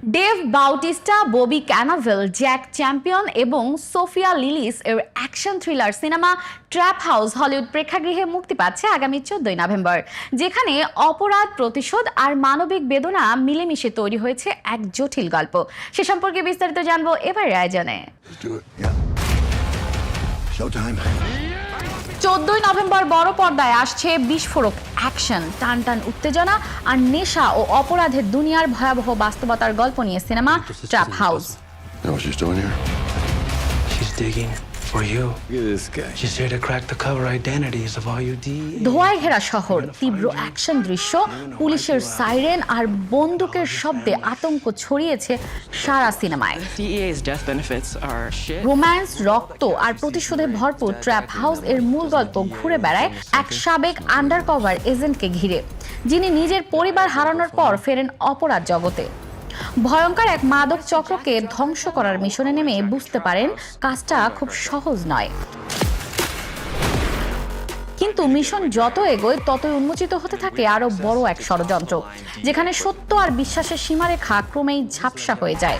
Dave Bautista, Bobby Cannavale, Jack Champion এবং Sofia Lillis এর action thriller cinema Trap House Hollywood প্রেক্ষাগৃহে মুক্তি পাচ্ছে আগামী চোদ্দই নভেম্বর, যেখানে অপরাধ প্রতিশোধ আর মানবিক বেদনা মিলেমিশে তৈরি হয়েছে এক জটিল গল্প। সে সম্পর্কে বিস্তারিত জানব এবার আয়োজনে চোদ্দই নভেম্বর বড় পর্দায় আসছে বিস্ফোরক অ্যাকশন। টান টান উত্তেজনা আর নেশা ও অপরাধের দুনিয়ার ভয়াবহ বাস্তবতার গল্প নিয়ে cinema Trap House Know what she's doing here? She's digging for you. Look at this guy. She's here to crack the cover identities of all you D. ধোঁয়ায় ঘেরা শহর তীব্র অ্যাকশন দৃশ্য পুলিশের সাইরেন আর বন্দুকের শব্দে আতঙ্ক ছড়িয়েছে সারা সিনেমায় DEA's death benefits are shit. Romance রক্ত আর প্রতিশোধে ভরপুর ট্র্যাপ হাউস এর মূল গল্প ঘুরে বেড়ায় এক সাবেক আন্ডারকভার এজেন্টকে ঘিরে যিনি নিজের পরিবার হারানোর পর ফেরেন অপরাধ জগতে ভয়ঙ্কর এক মাদক চক্রকে ধ্বংস করার মিশনে নেমে বুঝতে পারেন কাজটা খুব সহজ নয়। কিন্তু মিশন যত এগোয়, ততই উন্মোচিত হতে থাকে আরও বড় এক ষড়যন্ত্র, যেখানে সত্য আর বিশ্বাসের সীমারেখা ক্রমেই ঝাপসা হয়ে যায়।